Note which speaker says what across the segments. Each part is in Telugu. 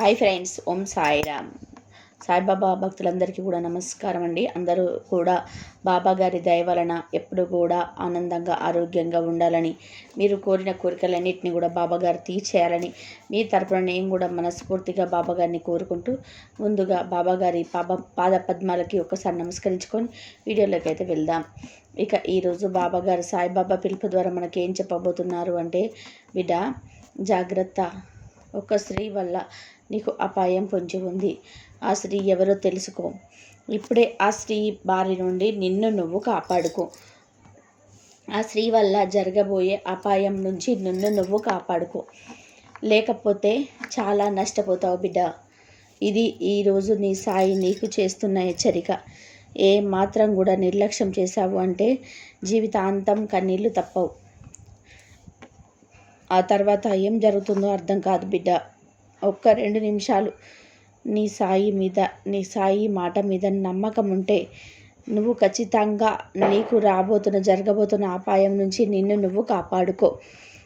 Speaker 1: Hi friends Om Sairam. Saibaba భక్తులందరికీ కూడా నమస్కారం అండి. అందరూ కూడా బాబా గారి దయ వలన ఎప్పుడు కూడా ఆనందంగా ఆరోగ్యంగా ఉండాలని మీరు కోరిన కోరికలన్నింటినీ కూడా బాబాగారు తీర్చేయాలని మీ తరపున నేను కూడా మనస్ఫూర్తిగా బాబాగారిని కోరుకుంటూ ముందుగా బాబాగారి పాప పాద పద్మాలకి ఒకసారి నమస్కరించుకొని వీడియోలోకి అయితే వెళ్దాం. ఇక ఈరోజు బాబాగారు సాయిబాబా పిలుపు ద్వారా మనకి ఏం చెప్పబోతున్నారు అంటే బిడ్డ జాగ్రత్త. ఒక స్త్రీ వల్ల నీకు అపాయం పొంచి ఉంది. ఆ స్త్రీ ఎవరో తెలుసుకో. ఇప్పుడే ఆ స్త్రీ బారి నుండి నిన్ను నువ్వు కాపాడుకో. ఆ స్త్రీ వల్ల జరగబోయే అపాయం నుంచి నిన్ను నువ్వు కాపాడుకో. లేకపోతే చాలా నష్టపోతావు బిడ్డ. ఇది ఈరోజు నీ సాయి నీకు చేస్తున్న హెచ్చరిక. ఏ మాత్రం కూడా నిర్లక్ష్యం చేశావు అంటే జీవితాంతం కన్నీళ్ళు తప్పవు. ఆ తర్వాత ఏం జరుగుతుందో అర్థం కాదు బిడ్డ. ఒక్క రెండు నిమిషాలు నీ సాయి మీద నీ సాయి మాట మీద నమ్మకం ఉంటే నువ్వు ఖచ్చితంగా నీకు రాబోతున్న జరగబోతున్న అపాయం నుంచి నిన్ను నువ్వు కాపాడుకో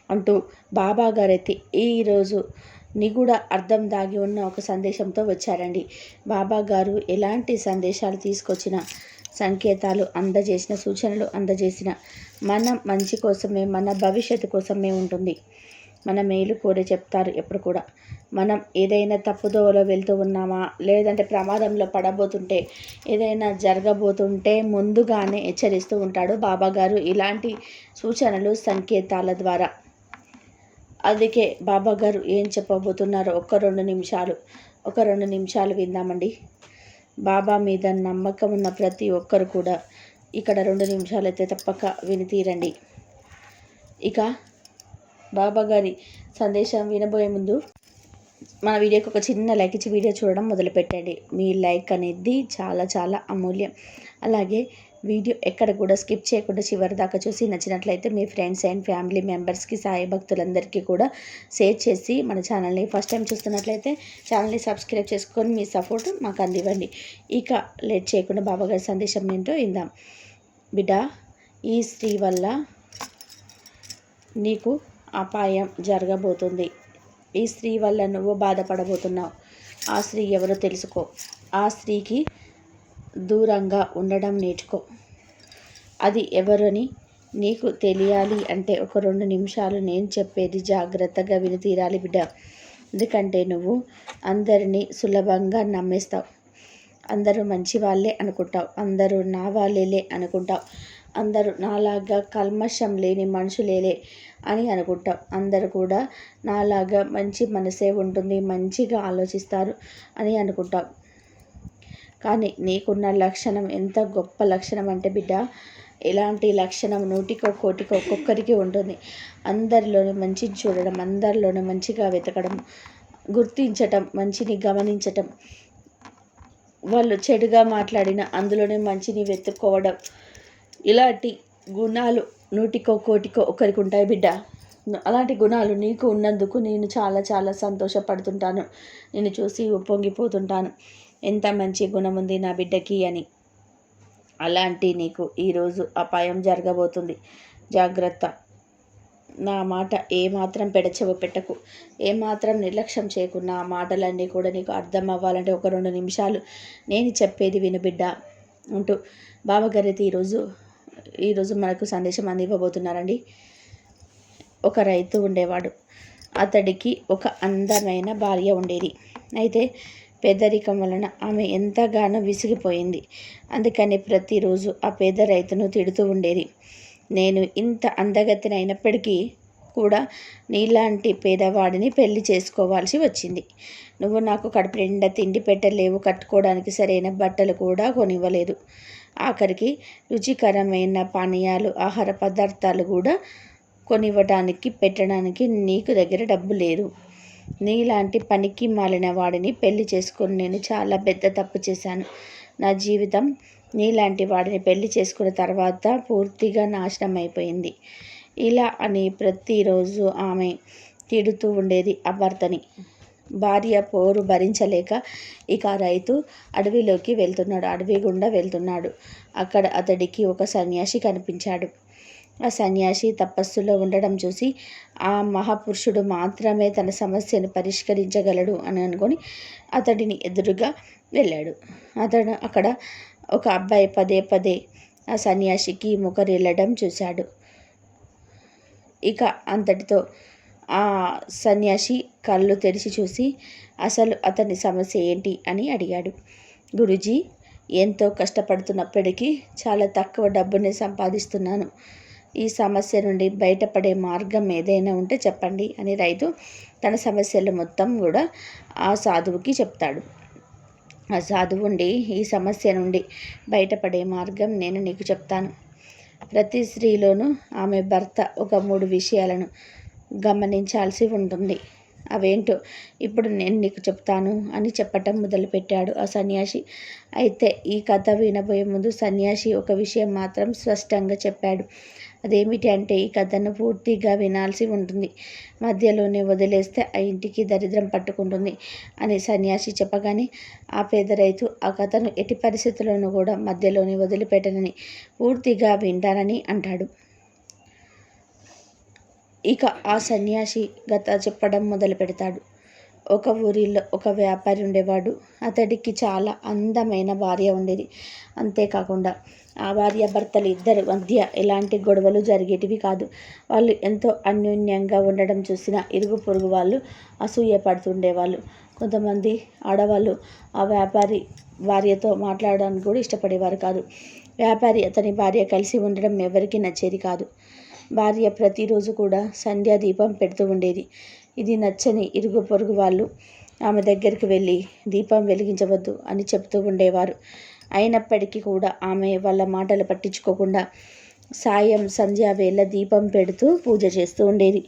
Speaker 1: అంటూ బాబా గారైతే ఈరోజు నిగూఢ అర్థం దాగి ఉన్న ఒక సందేశంతో వచ్చారండి. బాబా గారు ఎలాంటి సందేశాలు తీసుకొచ్చిన సంకేతాలు అందజేసిన సూచనలు అందజేసిన మన మంచి కోసమే మన భవిష్యత్తు కోసమే ఉంటుంది. మన మేలు కూడా చెప్తారు ఎప్పుడు కూడా. మనం ఏదైనా తప్పుదోవలో వెళ్తూ ఉన్నామా? లేదంటే ప్రమాదంలో పడబోతుంటే ఏదైనా జరగబోతుంటే ముందుగానే హెచ్చరిస్తూ ఉంటాడు బాబా గారు. ఇలాంటి సూచనలు సంకేతాల ద్వారా. అందుకే బాబా గారు ఏం చెప్పబోతున్నారో ఒక రెండు నిమిషాలు ఒక రెండు నిమిషాలు విందామండి. బాబా మీద నమ్మకం ఉన్న ప్రతి ఒక్కరు కూడా ఇక్కడ రెండు నిమిషాలు అయితే తప్పక విని తీరండి. ఇక బాబా గారి సందేశం వినబోయే ముందు మన వీడియోకి ఒక చిన్న లైక్ ఇచ్చి వీడియో చూడడం మొదలుపెట్టండి. మీ లైక్ అనేది చాలా చాలా అమూల్యం. అలాగే వీడియో ఎక్కడ కూడా స్కిప్ చేయకుండా చివరి దాకా చూసి నచ్చినట్లయితే మీ ఫ్రెండ్స్ అండ్ ఫ్యామిలీ మెంబర్స్కి సాయి భక్తులందరికీ కూడా షేర్ చేసి మన ఛానల్ని ఫస్ట్ టైం చూస్తున్నట్లయితే ఛానల్ని సబ్స్క్రైబ్ చేసుకొని మీ సపోర్ట్ మాకు అందివ్వండి. ఇక లేట్ చేయకుండా బాబాగారి సందేశం ఏంటో ఇందాం బిడ్డ ఈ స్త్రీ వల్ల నీకు అపాయం జరగబోతుంది. ఈ స్త్రీ వల్ల నువ్వు బాధపడబోతున్నావు. ఆ స్త్రీ ఎవరో తెలుసుకో. ఆ స్త్రీకి దూరంగా ఉండడం నేర్చుకో. అది ఎవరని నీకు తెలియాలి అంటే ఒక రెండు నిమిషాలు నేను చెప్పేది జాగ్రత్తగా విని తీరాలి బిడ్డ. ఎందుకంటే నువ్వు అందరినీ సులభంగా నమ్మేస్తావు. అందరూ మంచి వాళ్ళే అనుకుంటావు. అందరూ నా వాళ్ళేలే అనుకుంటావు. అందరూ నాలాగా కల్మషం లేని మనుషులేలే అని అనుకుంటాం. అందరు కూడా నాలాగా మంచి మనసే ఉంటుంది మంచిగా ఆలోచిస్తారు అని అనుకుంటాం. కానీ నీకున్న లక్షణం ఎంత గొప్ప లక్షణం అంటే బిడ్డ ఎలాంటి లక్షణం నూటికో కోటికో ఒక్కొక్కరికి ఉంటుంది. అందరిలోనే మంచిని చూడడం అందరిలోనే మంచిగా వెతకడం గుర్తించటం మంచిని గమనించటం వాళ్ళు చెడుగా మాట్లాడిన అందులోనే మంచిని వెతుక్కోవడం ఇలాంటి గుణాలు నూటికో కోటికో ఒకరికి ఉంటాయి బిడ్డ. అలాంటి గుణాలు నీకు ఉన్నందుకు నేను చాలా చాలా సంతోషపడుతుంటాను. నేను చూసి ఉప్పొంగిపోతుంటాను. ఎంత మంచి గుణం ఉంది నా బిడ్డకి అని. అలాంటి నీకు ఈరోజు అపాయం జరగబోతుంది. జాగ్రత్త. నా మాట ఏమాత్రం పెడచెవ పెట్టకు. ఏమాత్రం నిర్లక్ష్యం చేయకుండా ఆ మాటలన్నీ కూడా నీకు అర్థం అవ్వాలంటే ఒక రెండు నిమిషాలు నేను చెప్పేది విను బిడ్డ. అంటూ బావగారైతే ఈరోజు ఈరోజు మనకు సందేశం అందివ్వబోతున్నారండి. ఒక రైతు ఉండేవాడు. అతడికి ఒక అందమైన భార్య ఉండేది. అయితే పేదరికం వలన ఆమె ఎంతగానో విసిగిపోయింది. అందుకని ప్రతిరోజు ఆ పేద రైతును తిడుతూ ఉండేది. నేను ఇంత అందగతినైనప్పటికీ అయినప్పటికీ కూడా నీలాంటి పేదవాడిని పెళ్ళి చేసుకోవాల్సి వచ్చింది. నువ్వు నాకు కడుపు నిండా తిండి పెట్టలేవు. కట్టుకోవడానికి సరైన బట్టలు కూడా కొనివ్వలేదు. ఆఖరికి రుచికరమైన పానీయాలు ఆహార పదార్థాలు కూడా కొనివ్వడానికి పెట్టడానికి నీకు దగ్గర డబ్బు లేదు. నీలాంటి పనికి మాలిన వాడిని పెళ్ళి చేసుకుని నేను చాలా పెద్ద తప్పు చేశాను. నా జీవితం నీలాంటి వాడిని పెళ్ళి చేసుకున్న తర్వాత పూర్తిగా నాశనం అయిపోయింది. ఇలా అని ప్రతిరోజు ఆమె తిడుతూ ఉండేది ఆ భర్తని భార్య పోరు భరించలేక ఇక రైతు అడవిలోకి వెళ్తున్నాడు. అడవి గుండా వెళ్తున్నాడు. అక్కడ అతడికి ఒక సన్యాసి కనిపించాడు. ఆ సన్యాసి తపస్సులో ఉండడం చూసి ఆ మహాపురుషుడు మాత్రమే తన సమస్యను పరిష్కరించగలడు అని అనుకొని అతడిని ఎదురుగా వెళ్ళాడు. అతడు అక్కడ ఒక అబ్బాయి పదే పదే ఆ సన్యాసికి ముఖరిల్లడం చూశాడు. ఇక అంతటితో ఆ సన్యాసి కళ్ళు తెరిచి చూసి అసలు అతని సమస్య ఏంటి? అని అడిగాడు. గురుజీ ఎంతో కష్టపడుతున్నప్పటికీ చాలా తక్కువ డబ్బుని సంపాదిస్తున్నాను. ఈ సమస్య నుండి బయటపడే మార్గం ఏదైనా ఉంటే చెప్పండి అని రైతు తన సమస్యలు మొత్తం కూడా ఆ సాధువుకి చెప్తాడు. ఆ సాధువు ఉండి ఈ సమస్య నుండి బయటపడే మార్గం నేను నీకు చెప్తాను. ప్రతి స్త్రీలోనూ ఆమె భర్త ఒక మూడు విషయాలను గమనించాల్సి ఉంటుంది అవేంటో ఇప్పుడు నేను నీకు చెప్తాను అని చెప్పటం మొదలుపెట్టాడు ఆ సన్యాసి. అయితే ఈ కథ వినబోయే ముందు సన్యాసి ఒక విషయం మాత్రం స్పష్టంగా చెప్పాడు. అదేమిటి అంటే ఈ కథను పూర్తిగా వినాల్సి ఉంటుంది మధ్యలోనే వదిలేస్తే ఆ ఇంటికి దరిద్రం పట్టుకుంటుంది అని సన్యాసి చెప్పగానే ఆ పేద రైతు ఆ కథను ఎట్టి పరిస్థితుల్లోనూ కూడా మధ్యలోనే వదిలిపెట్టనని పూర్తిగా వింటానని అంటాడు. ఇక ఆ సన్యాసి గత చెప్పడం మొదలు పెడతాడు. ఒక ఊరిలో ఒక వ్యాపారి ఉండేవాడు. అతడికి చాలా అందమైన భార్య ఉండేది. అంతేకాకుండా ఆ భార్య భర్తలు ఇద్దరి మధ్య ఎలాంటి గొడవలు జరిగేటివి కాదు. వాళ్ళు ఎంతో అన్యోన్యంగా ఉండడం చూసిన ఇరుగు పొరుగు వాళ్ళు అసూయ పడుతుండేవాళ్ళు. కొంతమంది ఆడవాళ్ళు ఆ వ్యాపారి భార్యతో మాట్లాడడానికి కూడా ఇష్టపడేవారు కాదు. వ్యాపారి అతని భార్య కలిసి ఉండడం ఎవరికీ నచ్చేది కాదు. భార్య ప్రతిరోజు కూడా సంధ్యా దీపం పెడుతూ ఉండేది. ఇది నచ్చని ఇరుగు పొరుగు వాళ్ళు ఆమె దగ్గరికి వెళ్ళి దీపం వెలిగించవద్దు అని చెప్తూ ఉండేవారు. అయినప్పటికీ కూడా ఆమె వాళ్ళ మాటలు పట్టించుకోకుండా సాయం సంధ్య వేళ దీపం పెడుతూ పూజ చేస్తూ ఉండేది.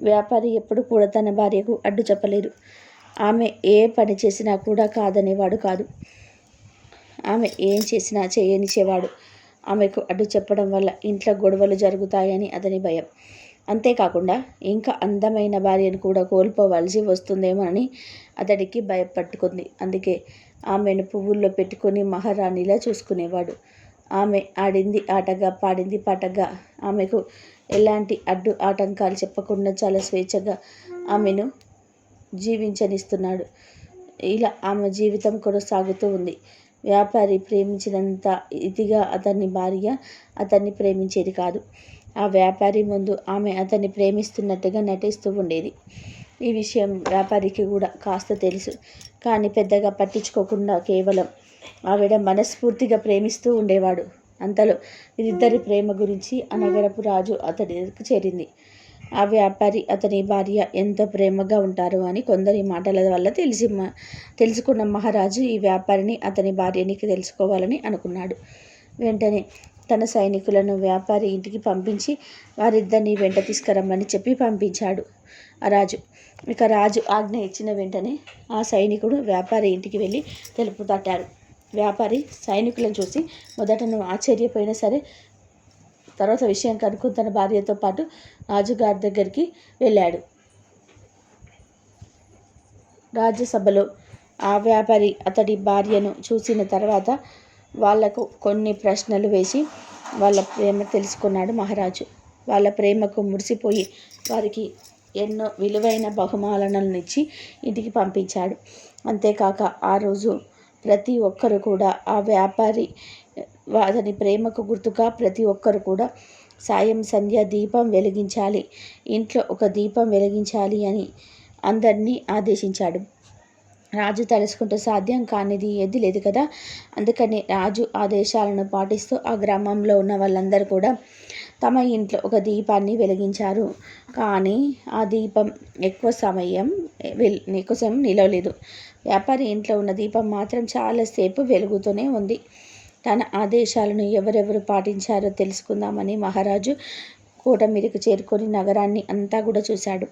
Speaker 1: వ్యాపారి ఎప్పుడు కూడా తన భార్యకు అడ్డు చెప్పలేదు. ఆమె ఏ పని చేసినా కూడా కాదనేవాడు కాదు. ఆమె ఏం చేసినా చేయనిచేవాడు ఆమెకు అడ్డు చెప్పడం వల్ల ఇంట్లో గొడవలు జరుగుతాయని అతని భయం. అంతేకాకుండా ఇంకా అందమైన భార్యను కూడా కోల్పోవలసి వస్తుందేమోనని అతడికి భయపట్టుకుంది. అందుకే ఆమెను పువ్వుల్లో పెట్టుకొని మహారాణిలా చూసుకునేవాడు. ఆమె ఆడింది ఆటగా పాడింది పాటగా. ఆమెకు ఎలాంటి అడ్డు ఆటంకాలు చెప్పకుండా చాలా స్వేచ్ఛగా ఆమెను జీవించనిస్తున్నాడు. ఇలా ఆమె జీవితం కొనసాగుతూ ఉంది. వ్యాపారి ప్రేమించినంత ఇదిగా అతన్ని భార్య అతన్ని ప్రేమించేది కాదు. ఆ వ్యాపారి ముందు ఆమె అతన్ని ప్రేమిస్తున్నట్టుగా నటిస్తూ ఉండేది. ఈ విషయం వ్యాపారికి కూడా కాస్త తెలుసు. కానీ పెద్దగా పట్టించుకోకుండా కేవలం ఆవిడ మనస్ఫూర్తిగా ప్రేమిస్తూ ఉండేవాడు. అంతలో వీరిద్దరి ప్రేమ గురించి అనగరపు రాజు అతడికి చేరింది. ఆ వ్యాపారి అతని భార్య ఎంతో ప్రేమగా ఉంటారు అని కొందరి మాటల వల్ల తెలిసి తెలుసుకున్న మహారాజు ఈ వ్యాపారిని అతని భార్యనికి తెలుసుకోవాలని అనుకున్నాడు. వెంటనే తన సైనికులను వ్యాపారి ఇంటికి పంపించి వారిద్దరిని వెంట తీసుకురమ్మని చెప్పి పంపించాడు ఆ రాజు. ఇక రాజు ఆజ్ఞ ఇచ్చిన వెంటనే ఆ సైనికుడు వ్యాపారి ఇంటికి వెళ్ళి తెలుపు తట్టాడు. వ్యాపారి సైనికులను చూసి మొదటను ఆశ్చర్యపోయినా సరే తర్వాత విషయం కనుక్కుని తన భార్యతో పాటు రాజుగారి దగ్గరికి వెళ్ళాడు. రాజ్యసభలో ఆ వ్యాపారి అతడి భార్యను చూసిన తర్వాత వాళ్ళకు కొన్ని ప్రశ్నలు వేసి వాళ్ళ ప్రేమ తెలుసుకున్నాడు మహారాజు. వాళ్ళ ప్రేమకు మురిసిపోయి వారికి ఎన్నో విలువైన బహుమానాలను ఇచ్చి ఇంటికి పంపించాడు. అంతేకాక ఆ రోజు ప్రతి ఒక్కరు కూడా ఆ వ్యాపారి అతని ప్రేమకు గుర్తుగా ప్రతి ఒక్కరు కూడా సాయం సంధ్య దీపం వెలిగించాలి. ఇంట్లో ఒక దీపం వెలిగించాలి అని అందరినీ ఆదేశించాడు. రాజు తలుసుకుంటే సాధ్యం కానిది ఏది లేదు కదా? అందుకని రాజు ఆదేశాలను పాటిస్తూ ఆ గ్రామంలో ఉన్న వాళ్ళందరూ కూడా తమ ఇంట్లో ఒక దీపాన్ని వెలిగించారు. కానీ ఆ దీపం ఎక్కువ సమయం వెల్ ఎక్కువ సమయం నిలవలేదు. వ్యాపారి ఇంట్లో ఉన్న దీపం మాత్రం చాలాసేపు వెలుగుతూనే ఉంది. తన ఆదేశాలను ఎవరెవరు పాటించారో తెలుసుకుందామని మహారాజు కోట మీదకు చేరుకొని నగరాన్ని అంతా కూడా చూశాడు.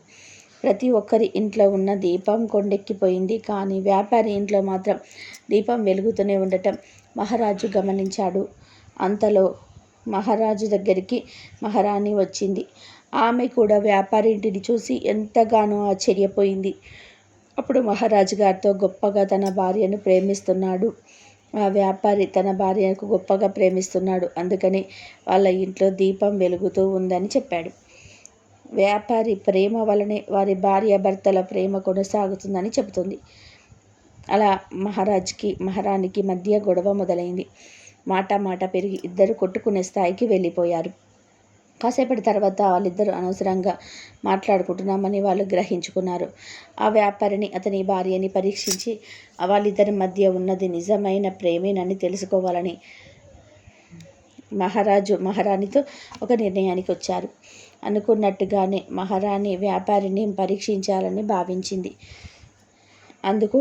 Speaker 1: ప్రతి ఒక్కరి ఇంట్లో ఉన్న దీపం కొండెక్కిపోయింది. కానీ వ్యాపారి ఇంట్లో మాత్రం దీపం వెలుగుతూనే ఉండటం మహారాజు గమనించాడు. అంతలో మహారాజు దగ్గరికి మహారాణి వచ్చింది. ఆమె కూడా వ్యాపారి ఇంటిని చూసి ఎంతగానో ఆశ్చర్యపోయింది. అప్పుడు మహారాజు గారితో గొప్పగా తన భార్యను ప్రేమిస్తున్నాడు. ఆ వ్యాపారి తన భార్యకు గొప్పగా ప్రేమిస్తున్నాడు. అందుకని వాళ్ళ ఇంట్లో దీపం వెలుగుతూ ఉందని చెప్పాడు. వ్యాపారి ప్రేమ వలనే వారి భార్య భర్తల ప్రేమ కొనసాగుతుందని చెబుతుంది. అలా మహారాజ్కి మహారాణికి మధ్య గొడవ మొదలైంది. మాట మాట పెరిగి ఇద్దరు కొట్టుకునే స్థాయికి వెళ్ళిపోయారు. కాసేపటి తర్వాత వాళ్ళిద్దరూ అనవసరంగా మాట్లాడుకుంటున్నామని వాళ్ళు గ్రహించుకున్నారు. ఆ వ్యాపారిని అతని భార్యని పరీక్షించి వాళ్ళిద్దరి మధ్య ఉన్నది నిజమైన ప్రేమేనని తెలుసుకోవాలని మహారాజు మహారాణితో ఒక నిర్ణయానికి వచ్చారు. అనుకున్నట్టుగానే మహారాణి వ్యాపారిని పరీక్షించాలని భావించింది. అందుకు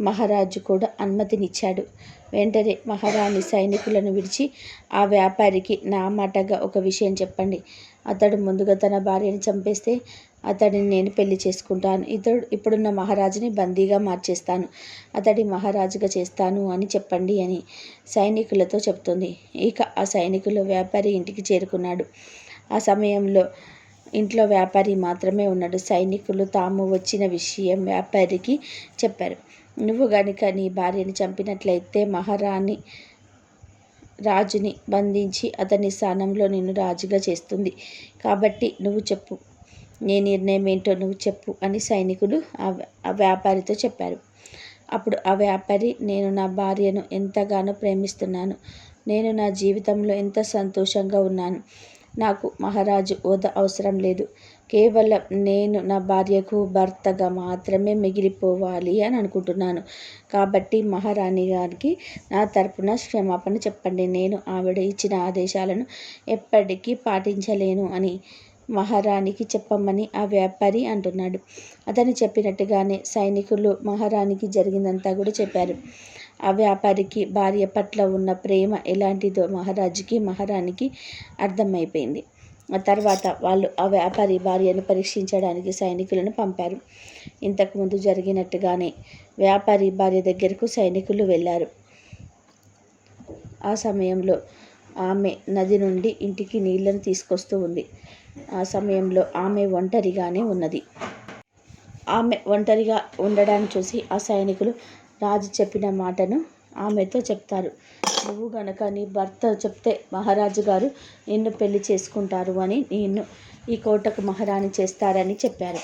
Speaker 1: మహారాజు కూడా అనుమతినిచ్చాడు. వెంటనే మహారాణి సైనికులను విడిచి ఆ వ్యాపారికి నా మాటగా ఒక విషయం చెప్పండి. అతడు ముందుగా తన భార్యని చంపేస్తే అతడిని నేను పెళ్ళి చేసుకుంటాను. ఇతడు ఇప్పుడున్న మహారాజుని బందీగా మార్చేస్తాను. అతడి మహారాజుగా చేస్తాను అని చెప్పండి అని సైనికులతో చెప్తుంది ఇక ఆ సైనికులు వ్యాపారి ఇంటికి చేరుకున్నాడు. ఆ సమయంలో ఇంట్లో వ్యాపారి మాత్రమే ఉన్నాడు. సైనికులు తాము వచ్చిన విషయం వ్యాపారికి చెప్పారు. నువ్వు గనుక నీ భార్యని చంపినట్లయితే మహారాణి రాజుని బంధించి అతని స్థానంలో నిన్ను రాజుగా చేస్తుంది. కాబట్టి నువ్వు చెప్పు. నీ నిర్ణయం ఏంటో నువ్వు చెప్పు అని సైనికులు ఆ వ్యాపారితో చెప్పారు. అప్పుడు ఆ వ్యాపారి నేను నా భార్యను ఎంతగానో ప్రేమిస్తున్నాను. నేను నా జీవితంలో ఎంత సంతోషంగా ఉన్నాను. నాకు మహారాజు హోదా అవసరం లేదు. కేవలం నేను నా భార్యకు భర్తగా మాత్రమే మిగిలిపోవాలి అని అనుకుంటున్నాను. కాబట్టి మహారాణి గారికి నా తరపున క్షమాపణ చెప్పండి. నేను ఆవిడ ఇచ్చిన ఆదేశాలను ఎప్పటికీ పాటించలేను అని మహారాణికి చెప్పమని ఆ వ్యాపారి అంటున్నాడు. అతను చెప్పినట్టుగానే సైనికులు మహారాణికి జరిగిందంతా కూడా చెప్పారు. ఆ వ్యాపారికి భార్య పట్ల ఉన్న ప్రేమ ఎలాంటిదో మహారాజుకి మహారాణికి అర్థమైపోయింది. తర్వాత వాళ్ళు ఆ వ్యాపారి భార్యను పరీక్షించడానికి సైనికులను పంపారు. ఇంతకుముందు జరిగినట్టుగానే వ్యాపారి భార్య దగ్గరకు సైనికులు వెళ్ళారు. ఆ సమయంలో ఆమె నది నుండి ఇంటికి నీళ్ళను తీసుకొస్తూ ఉంది. ఆ సమయంలో ఆమె ఒంటరిగానే ఉన్నది. ఆమె ఒంటరిగా ఉండడాన్ని చూసి ఆ సైనికులు రాజు చెప్పిన మాటను ఆమెతో చెప్తారు. నువ్వు గనక నీ భర్త చెప్తే మహారాజు గారు నిన్ను పెళ్ళి చేసుకుంటారు అని నిన్ను ఈ కోటకు మహారాణి చేస్తారని చెప్పారు.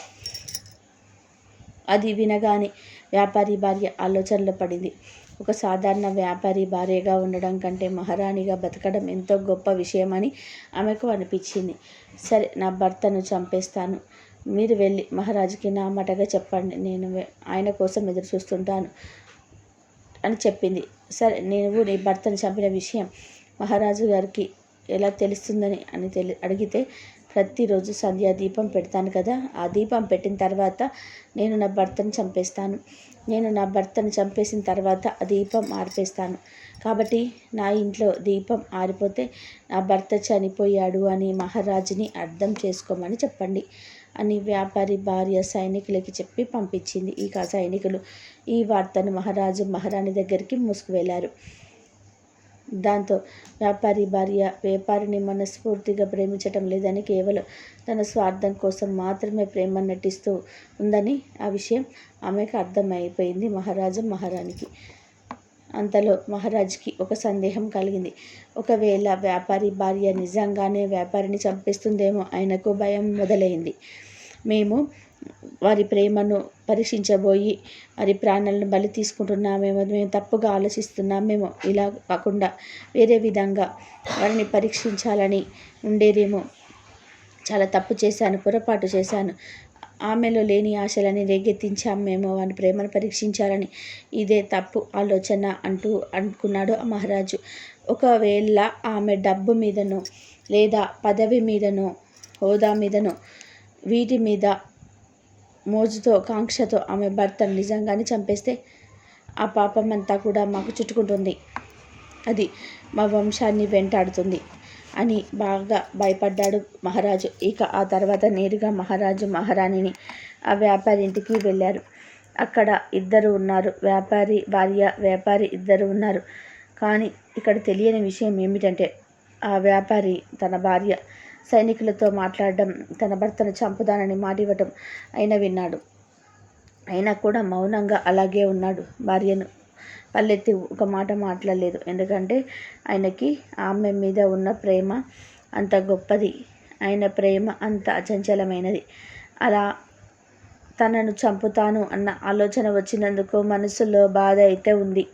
Speaker 1: అది వినగానే వ్యాపారి భార్య ఆలోచనలో పడింది. ఒక సాధారణ వ్యాపారి భార్యగా ఉండడం కంటే మహారాణిగా బతకడం ఎంతో గొప్ప విషయమని ఆమెకు అనిపించింది. సరే నా భర్తను చంపేస్తాను. మీరు వెళ్ళి మహారాజుకి నా మాటగా చెప్పండి. నేను ఆయన కోసం ఎదురు చూస్తుంటాను అని చెప్పింది. సరే నేను నీ భర్తను చంపిన విషయం మహారాజు గారికి ఎలా తెలుస్తుందని అని తెలి అడిగితే ప్రతిరోజు సంధ్యా దీపం పెడతాను కదా ఆ దీపం పెట్టిన తర్వాత నేను నా భర్తను చంపేస్తాను. నేను నా భర్తను చంపేసిన తర్వాత ఆ దీపం ఆర్పేస్తాను. కాబట్టి నా ఇంట్లో దీపం ఆరిపోతే నా భర్త చనిపోయాడు అని మహారాజుని అర్థం చేసుకోమని చెప్పండి. అని వ్యాపారి భార్య సైనికులకి చెప్పి పంపించింది. ఇక సైనికులు ఈ వార్తను మహారాజు మహారాణి దగ్గరికి మూసుకువెళ్ళారు దాంతో వ్యాపారి భార్య వ్యాపారిని మనస్ఫూర్తిగా ప్రేమించటం లేదని కేవలం తన స్వార్థం కోసం మాత్రమే ప్రేమ నటిస్తూ ఉందని ఆ విషయం ఆమెకు అర్థమైపోయింది మహారాజు మహారాణికి. అంతలో మహారాజ్కి ఒక సందేహం కలిగింది. ఒకవేళ వ్యాపారి భార్య నిజంగానే వ్యాపారిని చంపేస్తుందేమో ఆయనకు భయం మొదలైంది. మేము వారి ప్రేమను పరీక్షించబోయి వారి ప్రాణాలను బలి తీసుకుంటున్నామేమో మేము తప్పుగా ఆలోచిస్తున్నామేమో ఇలా కాకుండా వేరే విధంగా వారిని పరీక్షించాలని ఉండేదేమో. చాలా తప్పు చేశాను పొరపాటు చేశాను. ఆమెలో లేని ఆశలని రేగెత్తించామేమో వారి ప్రేమను పరీక్షించాలని ఇదే తప్పు ఆలోచన అంటూ అనుకున్నాడు ఆ మహారాజు. ఒకవేళ ఆమె డబ్బు మీదనో లేదా పదవి మీదనో హోదా మీదనో వీటి మీద మోజుతో కాంక్షతో ఆమె భర్తను నిజంగానే చంపేస్తే ఆ పాపం అంతా కూడా మాకు చుట్టుకుంటుంది. అది మా వంశాన్ని వెంటాడుతుంది. అని బాగా భయపడ్డాడు మహారాజు. ఇక ఆ తర్వాత నేరుగా మహారాజు మహారాణిని ఆ వ్యాపారి ఇంటికి వెళ్ళారు. అక్కడ ఇద్దరు ఉన్నారు. వ్యాపారి భార్య వ్యాపారి ఇద్దరు ఉన్నారు. కానీ ఇక్కడ తెలియని విషయం ఏమిటంటే ఆ వ్యాపారి తన భార్య సైనికులతో మాట్లాడడం తన భర్తను చంపుదానని మాటివ్వటం అయినా విన్నాడు. అయినా కూడా మౌనంగా అలాగే ఉన్నాడు. భార్యను పల్లెత్తి ఒక మాట మాట్లాడలేదు. ఎందుకంటే ఆయనకి ఆమె మీద ఉన్న ప్రేమ అంత గొప్పది. ఆయన ప్రేమ అంత అచంచలమైనది. అలా తనను చంపుతాను అన్న ఆలోచన వచ్చినందుకు మనసులో బాధ అయితే ఉంది.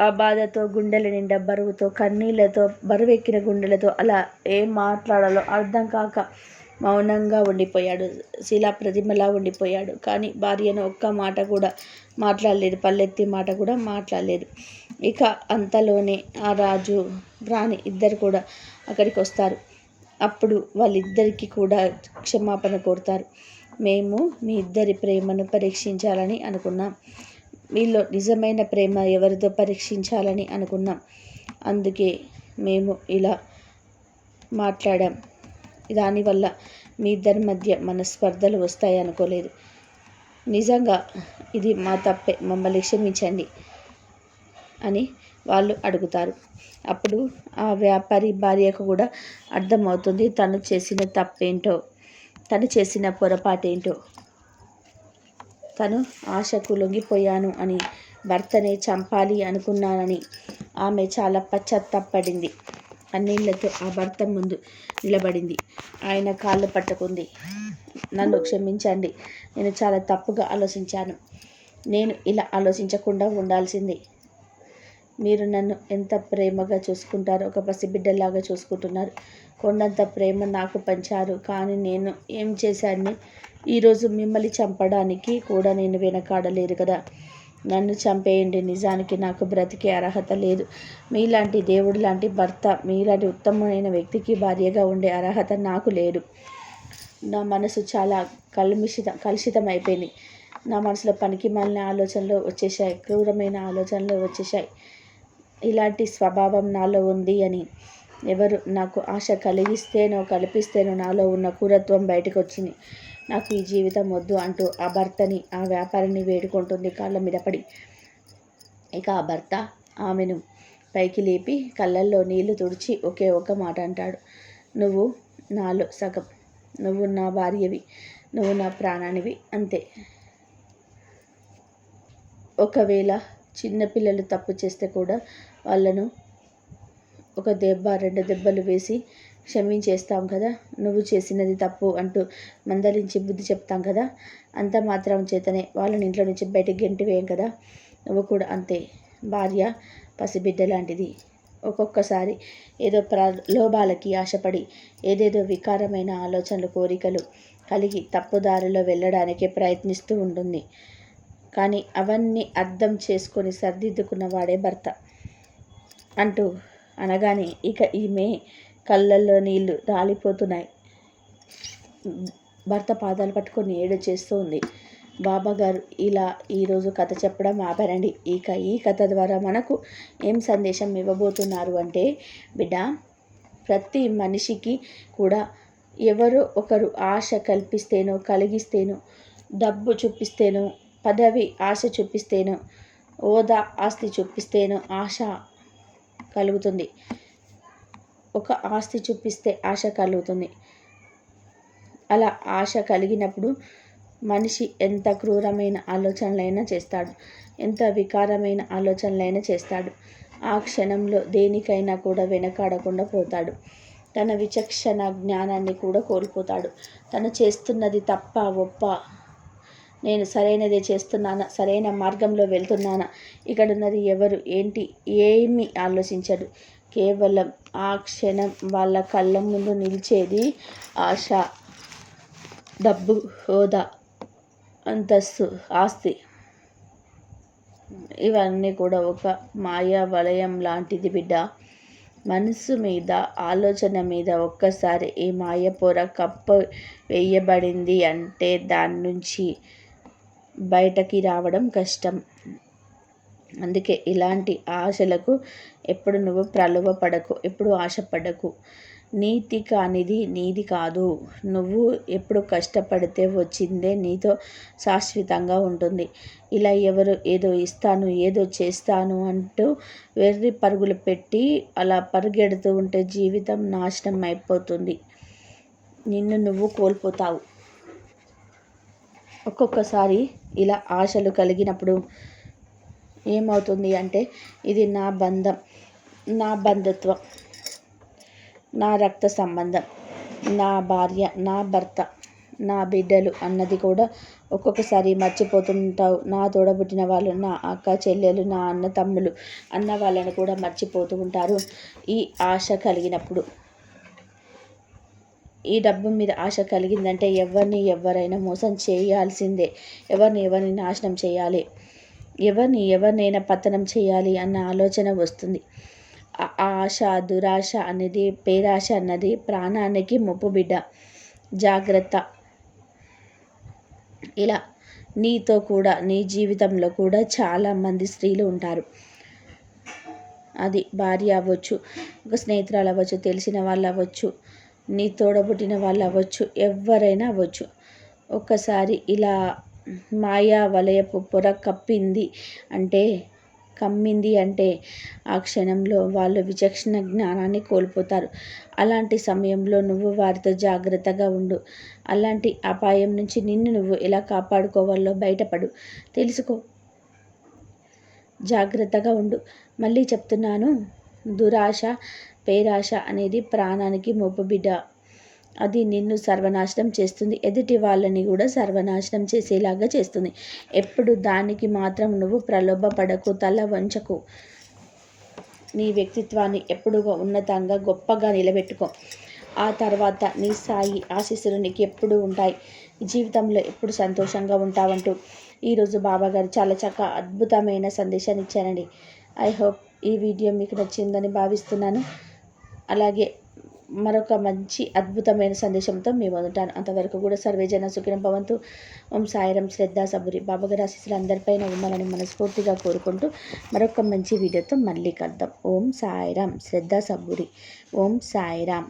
Speaker 1: ఆ బాధతో గుండెల నిండా బరువుతో కన్నీళ్ళతో బరువెక్కిన గుండెలతో అలా ఏం మాట్లాడాలో అర్థం కాక మౌనంగా ఉండిపోయాడు. శిలా ప్రతిమలా ఉండిపోయాడు. కానీ భార్యను ఒక్క మాట కూడా మాట్లాడలేదు. పల్లెత్తి మాట కూడా మాట్లాడలేదు. ఇక అంతలోనే ఆ రాజు రాణి ఇద్దరు కూడా అక్కడికి వస్తారు. అప్పుడు వాళ్ళిద్దరికీ కూడా క్షమాపణ కోరుతారు. మేము మీ ఇద్దరి ప్రేమను పరీక్షించాలని అనుకున్నాం. మీలో నిజమైన ప్రేమ ఎవరితో పరీక్షించాలని అనుకున్నాం. అందుకే మేము ఇలా మాట్లాడాం. దానివల్ల మీ ఇద్దరి మధ్య మన స్పర్ధలు వస్తాయి అనుకోలేదు. నిజంగా ఇది మా తప్పే మమ్మల్ని క్షమించండి అని వాళ్ళు అడుగుతారు. అప్పుడు ఆ వ్యాపారి భార్యకు కూడా అర్థమవుతుంది తను చేసిన తప్పేంటో తను చేసిన పొరపాటేంటో. తను ఆశకు లొంగిపోయాను అని భర్తనే చంపాలి అనుకున్నానని ఆమె చాలా పశ్చాత్తాపడింది. అన్నీళ్ళతో ఆ భర్త ముందు నిలబడింది. ఆయన కాళ్ళు పట్టుకుంది. నన్ను క్షమించండి. నేను చాలా తప్పుగా ఆలోచించాను. నేను ఇలా ఆలోచించకుండా ఉండాల్సింది. మీరు నన్ను ఎంత ప్రేమగా చూసుకుంటారో ఒక పసిబిడ్డలాగా చూసుకుంటున్నారు. కొండంత ప్రేమ నాకు పంచారు. కానీ నేను ఏం చేశాను ఈరోజు మిమ్మల్ని చంపడానికి కూడా నేను వెనకాడలేరు కదా. నన్ను చంపేయండి. నిజానికి నాకు బ్రతికే అర్హత లేదు. మీలాంటి దేవుడు లాంటి భర్త మీలాంటి ఉత్తమమైన వ్యక్తికి భార్యగా ఉండే అర్హత నాకు లేదు. నా మనసు చాలా కలుషిత కలుషితం అయిపోయింది నా మనసులో పనికి మాలిన ఆలోచనలు వచ్చేసాయి క్రూరమైన ఆలోచనలు వచ్చేసాయి ఇలాంటి స్వభావం నాలో ఉంది అని ఎవరు నాకు ఆశ కలిగిస్తేనో కల్పిస్తేనో నాలో ఉన్న క్రూరత్వం బయటకు వచ్చింది నాకు ఈ జీవితం వద్దు అంటూ ఆ భర్తని ఆ వ్యాపారిని వేడుకుంటుంది కాళ్ళ మీద పడి. ఇక ఆ భర్త ఆమెను పైకి లేపి కళ్ళల్లో నీళ్ళు తుడిచి ఒకే ఒక మాట అంటాడు. నువ్వు నాలో సగం. నువ్వు నా భార్యవి. నువ్వు నా ప్రాణానివి. అంతే. ఒకవేళ చిన్నపిల్లలు తప్పు చేస్తే కూడా వాళ్ళను ఒక దెబ్బ రెండు దెబ్బలు వేసి క్షమించేస్తాం కదా. నువ్వు చేసినది తప్పు అంటూ మందలించి బుద్ధి చెప్తాం కదా. అంత మాత్రం చేతనే వాళ్ళని ఇంట్లో నుంచి బయటకు గెంటివేయం కదా. నువ్వు కూడా అంతే. భార్య పసిబిడ్డ లాంటిది. ఒక్కొక్కసారి ఏదో ప్రలోభాలకి ఆశపడి ఏదేదో వికారమైన ఆలోచనలు కోరికలు కలిగి తప్పుదారిలో వెళ్ళడానికే ప్రయత్నిస్తూ ఉంటుంది. కానీ అవన్నీ అర్థం చేసుకొని సర్దిద్దుకున్న వాడే భర్త అంటూ అనగానే ఇక ఈమె కళ్ళల్లో నీళ్ళు రాలిపోతున్నాయి. భర్త పాదాలు పట్టుకొని ఏడు చేస్తూ ఉంది. బాబాగారు ఇలా ఈరోజు కథ చెప్పడం ఆపారండి. ఇక ఈ కథ ద్వారా మనకు ఏం సందేశం ఇవ్వబోతున్నారు అంటే బిడ్డ ప్రతి మనిషికి కూడా ఎవరో ఒకరు ఆశ కల్పిస్తేనో కలిగిస్తేనో డబ్బు చూపిస్తేనో పదవి ఆశ చూపిస్తేనో హోదా ఆస్తి చూపిస్తేనో ఆశ కలుగుతుంది. ఒక ఆస్తి చూపిస్తే ఆశ కలుగుతుంది. అలా ఆశ కలిగినప్పుడు మనిషి ఎంత క్రూరమైన ఆలోచనలైనా చేస్తాడు. ఎంత వికారమైన ఆలోచనలైనా చేస్తాడు. ఆ క్షణంలో దేనికైనా కూడా వెనకాడకుండా పోతాడు. తన విచక్షణ జ్ఞానాన్ని కూడా కోల్పోతాడు. తను చేస్తున్నది తప్ప ఒప్ప నేను సరైనదే చేస్తున్నానా సరైన మార్గంలో వెళ్తున్నానా ఇక్కడున్నది ఎవరు ఏంటి ఏమి ఆలోచించడు. కేవలం ఆ క్షణం వాళ్ళ కళ్ళ ముందు నిలిచేది ఆశ డబ్బు హోదా అంతస్తు ఆస్తి. ఇవన్నీ కూడా ఒక మాయా వలయం లాంటిది బిడ్డ. మనసు మీద ఆలోచన మీద ఒక్కసారి ఈ మాయ పొర కప్ప వేయబడింది అంటే దాని నుంచి బయటకి రావడం కష్టం. అందుకే ఇలాంటి ఆశలకు ఎప్పుడు నువ్వు ప్రలోభపడకు ఎప్పుడు ఆశపడకు. నీతి కానిది నీది కాదు. నువ్వు ఎప్పుడు కష్టపడితే వచ్చిందే నీతో శాశ్వతంగా ఉంటుంది. ఇలా ఎవరు ఏదో ఇస్తాను ఏదో చేస్తాను అంటూ వెర్రి పరుగులు పెట్టి అలా పరుగెడుతూ ఉంటే జీవితం నాశనం అయిపోతుంది. నిన్ను నువ్వు కోల్పోతావు. ఒక్కొక్కసారి ఇలా ఆశలు కలిగినప్పుడు ఏమవుతుంది అంటే ఇది నా బంధం నా బంధుత్వం నా రక్త సంబంధం నా భార్య నా భర్త నా బిడ్డలు అన్నది కూడా ఒక్కొక్కసారి మర్చిపోతుంటావు. నా తోడబుట్టిన వాళ్ళు నా అక్క చెల్లెలు నా అన్న తమ్ములు అన్న వాళ్ళని కూడా మర్చిపోతూ ఉంటారు ఈ ఆశ కలిగినప్పుడు. ఈ డబ్బు మీద ఆశ కలిగిందంటే ఎవరిని ఎవరైనా మోసం చేయాల్సిందే. ఎవరిని ఎవరిని నాశనం చేయాలి? ఎవరిని ఎవరినైనా పతనం చేయాలి అన్న ఆలోచన వస్తుంది. ఆ ఆశ దురాశ అనేది పేరాశ అన్నది ప్రాణానికి ముప్పు బిడ్డ. జాగ్రత్త. ఇలా నీతో కూడా నీ జీవితంలో కూడా చాలామంది స్త్రీలు ఉంటారు. అది భార్య అవ్వచ్చు ఒక స్నేహితురాలు అవ్వచ్చు తెలిసిన వాళ్ళు అవ్వచ్చు నీ తోడబుట్టిన వాళ్ళు అవ్వచ్చు ఎవరైనా అవ్వచ్చు. ఒక్కసారి ఇలా మాయా వలయపు పొర కప్పింది అంటే కమ్మింది అంటే ఆ క్షణంలో వాళ్ళు విచక్షణ జ్ఞానాన్ని కోల్పోతారు. అలాంటి సమయంలో నువ్వు వారితో జాగ్రత్తగా ఉండు. అలాంటి అపాయం నుంచి నిన్ను నువ్వు ఎలా కాపాడుకోవాలో బయటపడు. తెలుసుకో. జాగ్రత్తగా ఉండు. మళ్ళీ చెప్తున్నాను. దురాశ పేరాశ అనేది ప్రాణానికి మొప్పు బిడ్డ అది నిన్ను సర్వనాశనం చేస్తుంది. ఎదుటి వాళ్ళని కూడా సర్వనాశనం చేసేలాగా చేస్తుంది. ఎప్పుడు దానికి మాత్రం నువ్వు ప్రలోభపడకు తల వంచకు. నీ వ్యక్తిత్వాన్ని ఎప్పుడుగా ఉన్నతంగా గొప్పగా నిలబెట్టుకో. ఆ తర్వాత నీ స్థాయి ఆశీస్సులు నీకు ఎప్పుడు ఉంటాయి. జీవితంలో ఎప్పుడు సంతోషంగా ఉంటావంటూ. ఈరోజు బాబాగారు చాలా చక్కగా అద్భుతమైన సందేశాన్ని ఇచ్చారండి. ఐ హోప్ ఈ వీడియో మీకు నచ్చిందని భావిస్తున్నాను. అలాగే మరొక మంచి అద్భుతమైన సందేశంతో మేము ఉంటాను. అంతవరకు కూడా సర్వేజన సుఖినం భవంతు. ఓం సాయిరం శ్రద్ధ సబురి. బాబాగారి ఆశీస్సులు అందరిపైన ఉండాలని మనస్ఫూర్తిగా కోరుకుంటూ మరొక మంచి వీడియోతో మళ్ళీ కలుద్దాం. ఓం సాయిరాం శ్రద్ధ సబురి. ఓం సాయిరామ్